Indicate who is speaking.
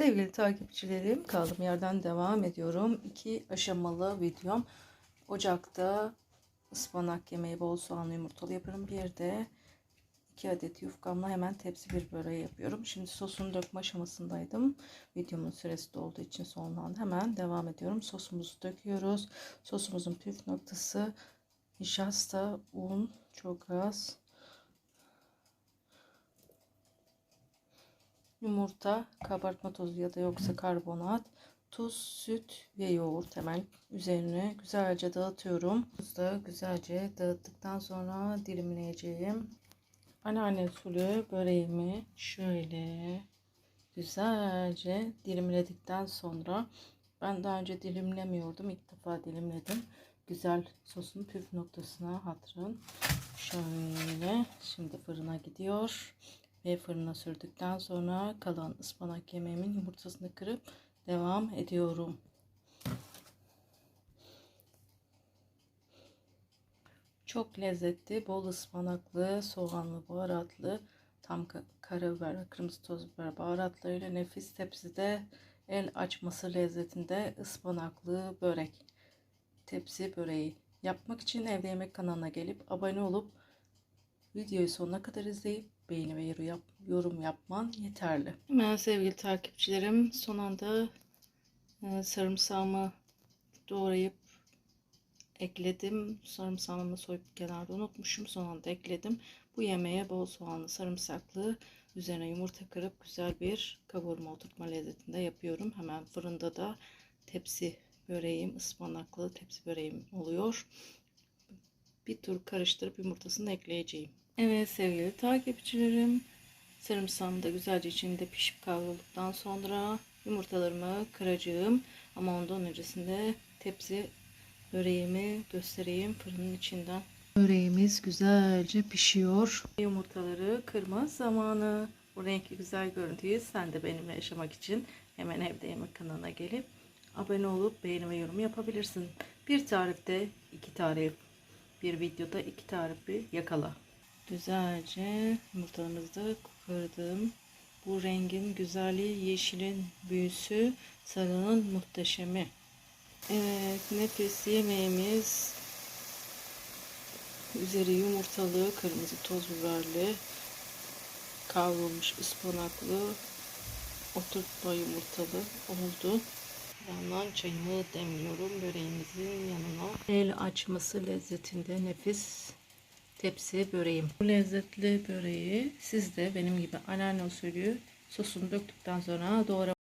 Speaker 1: Sevgili takipçilerim kaldığım yerden devam ediyorum. İki aşamalı videom. Ocakta ıspanak yemeği bol soğanlı yumurtalı yapıyorum. Bir de iki adet yufkamla hemen tepsi bir böreği yapıyorum. Şimdi sosunu dökme aşamasındaydım. Videomun süresi dolduğu için sonlandı. Hemen devam ediyorum. Sosumuzu döküyoruz. Sosumuzun püf noktası nişasta, un, çok az. Yumurta, kabartma tozu ya da yoksa karbonat, tuz, süt ve yoğurt hemen üzerine güzelce dağıtıyorum. Tuzu güzelce dağıttıktan sonra dilimleyeceğim. Anneanne usulü böreğimi şöyle güzelce dilimledikten sonra ben daha önce dilimlemiyordum. ilk defa dilimledim. Güzel sosun püf noktasına hatırın. Şöyle şimdi fırına gidiyor ve fırına sürdükten sonra kalan ıspanak yemeğimin yumurtasını kırıp devam ediyorum. Çok lezzetli, bol ıspanaklı, soğanlı, baharatlı, tam karabiber, kırmızı toz biber baharatlarıyla nefis tepside el açması lezzetinde ıspanaklı börek. Tepsi böreği. Yapmak için evde yemek kanalına gelip abone olup videoyu sonuna kadar izleyip beğeni ve yap, yorum yapman yeterli. Hemen sevgili takipçilerim son anda e, sarımsağımı doğrayıp ekledim. Sarımsağımı soyup kenarda unutmuşum. Son anda ekledim. Bu yemeğe bol soğanlı sarımsaklı üzerine yumurta kırıp güzel bir kavurma oturtma lezzetinde yapıyorum. Hemen fırında da tepsi böreğim ıspanaklı tepsi böreğim oluyor. Bir tur karıştırıp yumurtasını ekleyeceğim. Evet sevgili takipçilerim. Sarımsağım da güzelce içinde pişip kavrulduktan sonra yumurtalarımı kıracağım. Ama ondan öncesinde tepsi böreğimi göstereyim fırının içinden. Böreğimiz güzelce pişiyor. Yumurtaları kırma zamanı. Bu renkli güzel görüntüyü sen de benimle yaşamak için hemen evde yemek kanalına gelip abone olup beğeni ve yorum yapabilirsin. Bir tarifte iki tarif, bir videoda iki tarifi yakala. Güzelce yumurtalarımızı kırdım. Bu rengin güzelliği, yeşilin büyüsü, sarının muhteşemi. Evet, nefis yemeğimiz üzeri yumurtalı, kırmızı toz biberli, kavrulmuş ıspanaklı, oturtma yumurtalı oldu. Yandan çayımı demliyorum böreğimizin yanına. El açması lezzetinde nefis tepsi böreğim. Bu lezzetli böreği siz de benim gibi anneanne usulü sosunu döktükten sonra doğra